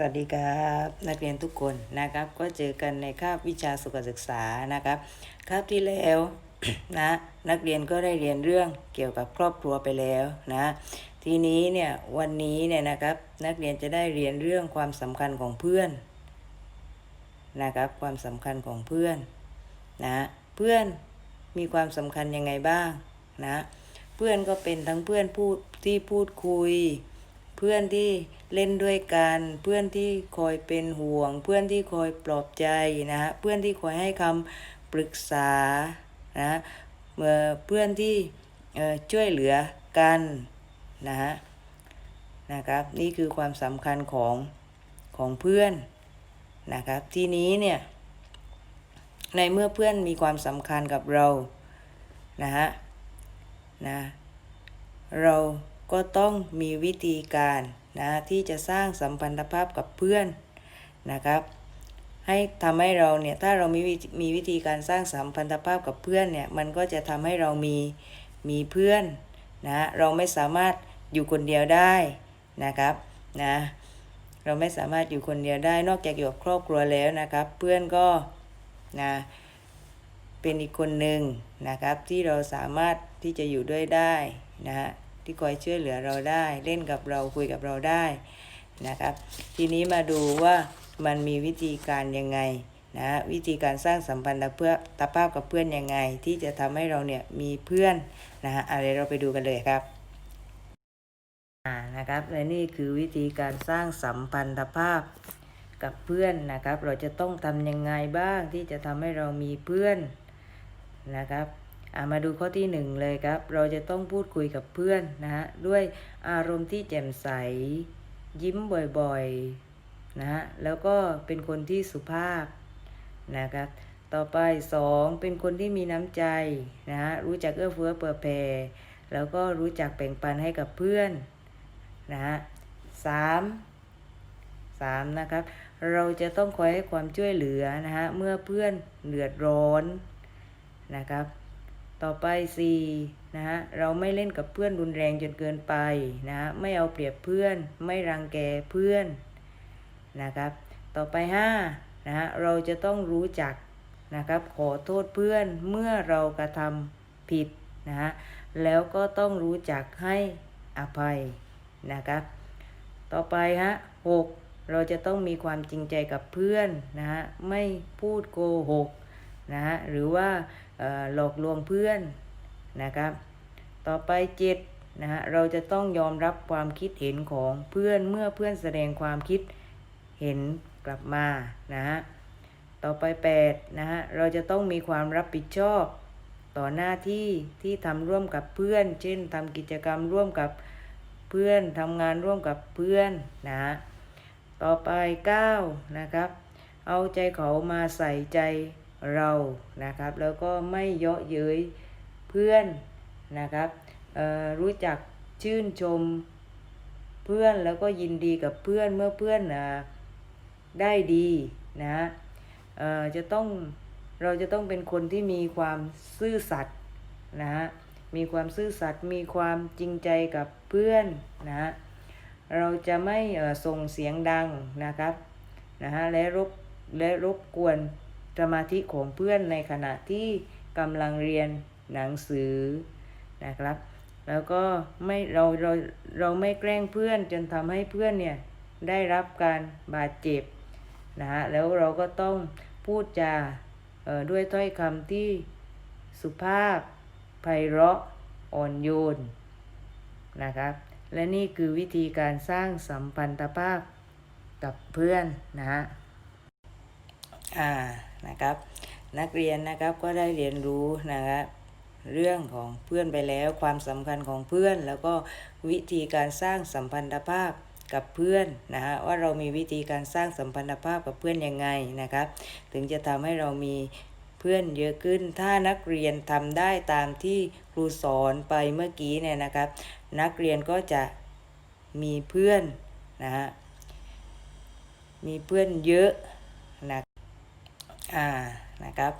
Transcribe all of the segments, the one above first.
สวัสดีครับนักเรียนทุกคนนะครับ ก็เจอกันในคาบวิชาสุขศึกษานะครับคาบที่แล้วนะนักเรียนก็ได้เรียนเรื่องเกี่ยวกับครอบครัวไปแล้วนะทีนี้เนี่ยวันนี้เนี่ยนะครับนักเรียนจะได้เรียนเรื่องความสำคัญของเพื่อนนะครับความสำคัญของเพื่อนนะเพื่อนมีความสำคัญยังไงบ้างนะเพื่อนก็เป็นทั้งเพื่อนพูดที่พูดคุย เพื่อนที่ เล่นด้วยกัน เพื่อนที่คอยเป็นห่วง เพื่อนที่คอยปลอบใจนะฮะเพื่อนที่คอยให้คำปรึกษานะเมื่อเพื่อนที่ช่วยเหลือกันนะฮะนะครับนี่คือความสำคัญของของเพื่อนนะครับทีนี้เนี่ยในเมื่อเพื่อนมีความสำคัญกับเรานะฮะนะเราก็ต้องมีวิธีการ นะที่จะสร้างสัมพันธภาพกับเพื่อนนะครับ ให้ทำให้เราเนี่ยถ้าเรามีวิธีมีวิธีการสร้างสัมพันธภาพกับเพื่อนเนี่ยมันก็จะทำให้เรามีมีเพื่อนนะเราไม่สามารถอยู่คนเดียวได้นะครับนะเราไม่สามารถอยู่คนเดียวได้นอกจากอยู่กับครอบครัวแล้วนะครับ เพื่อนก็นะเป็นอีกคนหนึ่งนะครับที่เราสามารถที่จะอยู่ด้วยได้นะฮะ ที่คอยช่วยเหลือเราได้ เล่นกับเราคุยกับเราได้นะครับ ทีนี้มาดูว่ามันมีวิธีการยังไงนะวิธีการสร้างสัมพันธเพื่อตภาพกับเพื่อนยังไง ที่จะทำให้เราเนี่ยมีเพื่อนนะฮะอะไรเราไปดูกันเลยครับอ่านะครับและนี่คือวิธีการสร้างสัมพันธภาพกับเพื่อนนะครับ เราจะต้องทำยังไงบ้างที่จะทำให้เรามีเพื่อนนะครับ มาดูข้อที่หนึ่งเลยครับ เราจะต้องพูดคุยกับเพื่อนนะฮะด้วยอารมณ์ที่แจ่มใส ยิ้มบ่อยๆนะฮะแล้วก็เป็นคนที่สุภาพนะครับ ต่อไปสองเป็นคนที่มีน้ำใจนะฮะรู้จักเอื้อเฟื้อเผื่อแผ่แล้วก็รู้จักแบ่งปันให้กับเพื่อนนะฮะสามสามนะครับ เราจะต้องคอยให้ความช่วยเหลือนะฮะเมื่อเพื่อนเดือดร้อนนะครับ ต่อไปสี่นะฮะเราไม่เล่นกับเพื่อนรุนแรงจนเกินไปนะฮะไม่เอาเปรียบเพื่อน ไม่รังแกเพื่อนนะครับ ต่อไปห้านะฮะเราจะต้องรู้จักนะครับขอโทษเพื่อนเมื่อเรากระทำผิดนะฮะแล้วก็ต้องรู้จักให้อภัยนะครับ ต่อไปฮะหกเราจะต้องมีความจริงใจกับเพื่อนนะฮะไม่พูดโกหก นะฮะหรือว่าหลอกลวงเพื่อนนะครับ ต่อไปเจ็ดนะฮะเราจะต้องยอมรับความคิดเห็นของเพื่อนเมื่อเพื่อนแสดงความคิดเห็นกลับมานะฮะต่อไปแปดนะฮะเราจะต้องมีความรับผิดชอบต่อหน้าที่ที่ทำร่วมกับเพื่อน เช่นทำกิจกรรมร่วมกับเพื่อนทำงานร่วมกับเพื่อนนะฮะต่อไป9นะครับเอาใจเขามาใส่ใจ เรานะครับ แล้วก็ไม่เยาะเย้ยเพื่อนนะครับรู้จักชื่นชมเพื่อนแล้วก็ยินดีกับเพื่อนเมื่อเพื่อนอได้ดีนะจะต้องเราจะต้องเป็นคนที่มีความซื่อสัตย์นะฮะมีความซื่อสัตย์มีความจริงใจกับเพื่อนนะฮะเราจะไม่ส่งเสียงดังนะครับนะฮะและรบและรบกวน สมาธิของเพื่อนในขณะที่กำลังเรียนหนังสือนะครับ แล้วก็ไม่เราเราเราไม่แกล้งเพื่อนจนทำให้เพื่อนเนี่ยได้รับการบาดเจ็บนะฮะแล้วเราก็ต้องพูดจาด้วยถ้อยคำที่สุภาพไพเราะอ่อนโยนนะครับ และนี่คือวิธีการสร้างสัมพันธภาพกับเพื่อนนะฮะ อ่านะครับ นักเรียนนะครับก็ได้เรียนรู้นะครับเรื่องของเพื่อนไปแล้วความสำคัญของเพื่อน แล้วก็วิธีการสร้างสัมพันธภาพกับเพื่อนนะฮะว่าเรามีวิธีการสร้างสัมพันธภาพกับเพื่อนยังไงนะครับ ถึงจะทำให้เรามีเพื่อนเยอะขึ้น ถ้านักเรียนทำได้ตามที่ครูสอนไปเมื่อกี้เนี่ยนะครับ นักเรียนก็จะมีเพื่อนนะฮะมีเพื่อนเยอะนะ อ่านะครับ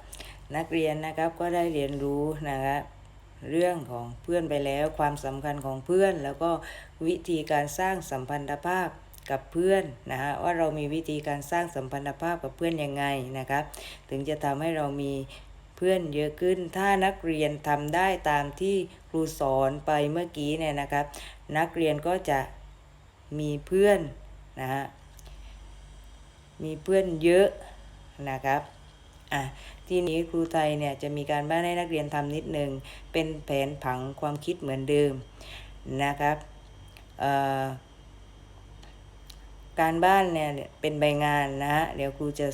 นักเรียนนะครับก็ได้เรียนรู้นะครับเรื่องของเพื่อนไปแล้วความสำคัญของเพื่อน แล้วก็วิธีการสร้างสัมพันธภาพกับเพื่อนนะฮะว่าเรามีวิธีการสร้างสัมพันธภาพกับเพื่อนยังไงนะครับ ถึงจะทำให้เรามีเพื่อนเยอะขึ้น ถ้านักเรียนทำได้ตามที่ครูสอนไปเมื่อกี้เนี่ยนะครับ นักเรียนก็จะมีเพื่อนนะฮะมีเพื่อนเยอะนะครับ อะที่นี้ครูไทยเนี่ยจะมีการบ้านให้นักเรียนทำนิดนึง เป็นแผนผังความคิดเหมือนเดิมนะครับการบ้านเนี่ยเป็นใบงานนะฮะเดี๋ยวครูจะ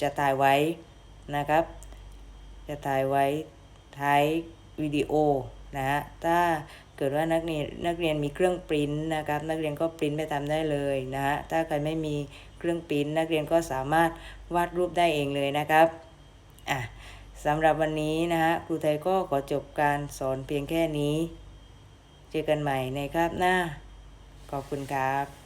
จะถ่ายไว้นะครับ จะถ่ายไว้ท้ายวิดีโอ นะฮะถ้าเกิดว่านักเรียนนักเรียนมีเครื่องปริ้นนะครับ นักเรียนก็ปริ้นไปทำได้เลยนะฮะถ้าใครไม่มีเครื่องปริ้นนักเรียนก็สามารถวาดรูปได้เองเลยนะครับอะสำหรับวันนี้นะฮะครูไทยก็ขอจบการสอนเพียงแค่นี้ เจอกันใหม่ในคาบหน้า ขอบคุณครับ